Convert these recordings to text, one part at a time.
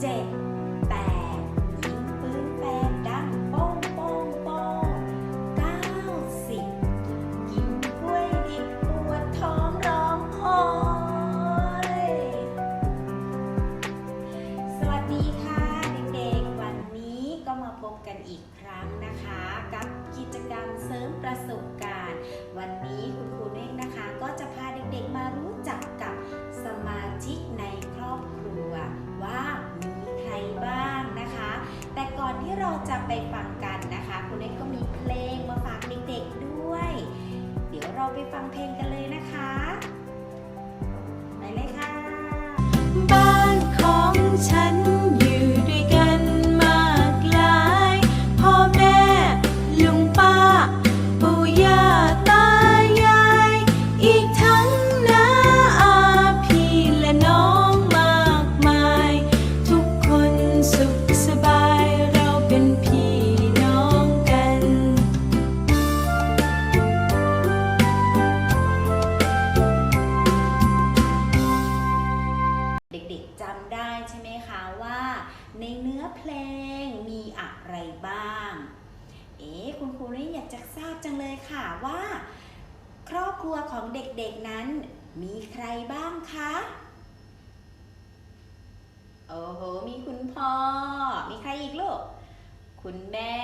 เจ็ดแปดยิงปืนแปดดังโป้งโป้งโป้งเก้าสิบกินกล้วยดิบปวดท้องร้องโอยสวัสดีค่ะเด็กๆ วันนี้ก็มาพบกันอีกครั้ง ฟังเพลงกัน เพลงมีอะไรบ้าง เอ๊ะคุณครูนี่อยากจะทราบจังเลยค่ะว่า ครอบครัวของเด็กๆนั้น มีใครบ้างคะโอ้โห มีคุณพ่อ มีใครอีกลูก คุณแม่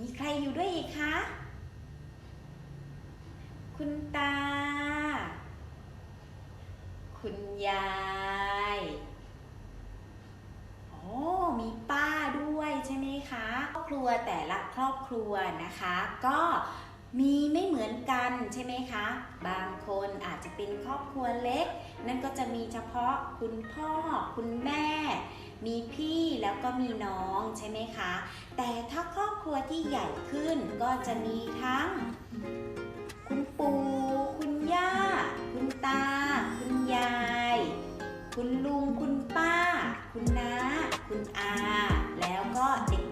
มีใครอยู่ด้วยอีกคะ คุณตา คุณยายโอ้มีป้าด้วยใช่ไหม คะครอบครัวแต่ละครอบครัวนะคะ ก็มีไม่เหมือนกันใช่ไหมคะ บางคนอาจจะเป็นครอบครัวเล็ก นั่นก็จะมีเฉพาะคุณพ่อ คุณแม่ มีพี่แล้วก็มีน้องใช่ไหมคะ แต่ถ้าครอบครัวที่ใหญ่ขึ้นก็จะมีทั้ง คุณปู่คุณย่า คุณตา คุณยาย คุณลุง คุณป้า คุณน้า คุณอา แล้วก็เด็ก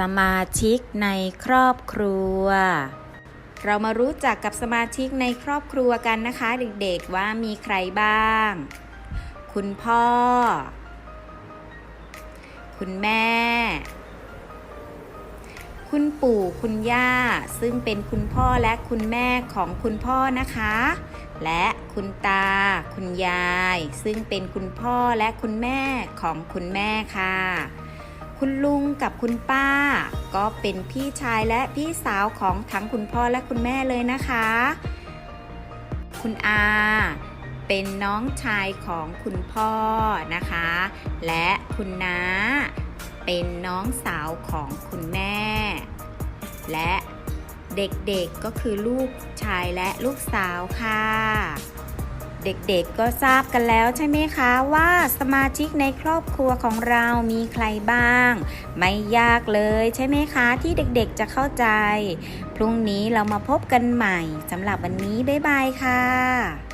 สมาชิกในครอบครัว เรามารู้จักกับสมาชิกในครอบครัวกันนะคะ เด็กๆว่ามีใครบ้าง คุณพ่อ คุณแม่ คุณปู่คุณย่า ซึ่งเป็นคุณพ่อและคุณแม่ของคุณพ่อนะคะ และคุณตา คุณยาย ซึ่งเป็นคุณพ่อและคุณแม่ของคุณแม่ค่ะ คุณลุงกับคุณป้า ก็เป็นพี่ชายและพี่สาวของทั้งคุณพ่อและคุณแม่เลยนะคะ คุณอาเป็นน้องชายของคุณพ่อนะคะ และคุณน้าเป็นน้องสาวของคุณแม่ และเด็กๆก็คือลูกชายและลูกสาวค่ะ เด็กๆก็ทราบกันแล้วใช่ไหมคะว่าสมาชิกในครอบครัวของเรามีใครบ้าง ไม่ยากเลยใช่ไหมคะที่เด็กๆจะเข้าใจ พรุ่งนี้เรามาพบกันใหม่สำหรับวันนี้ บ๊ายบายค่ะ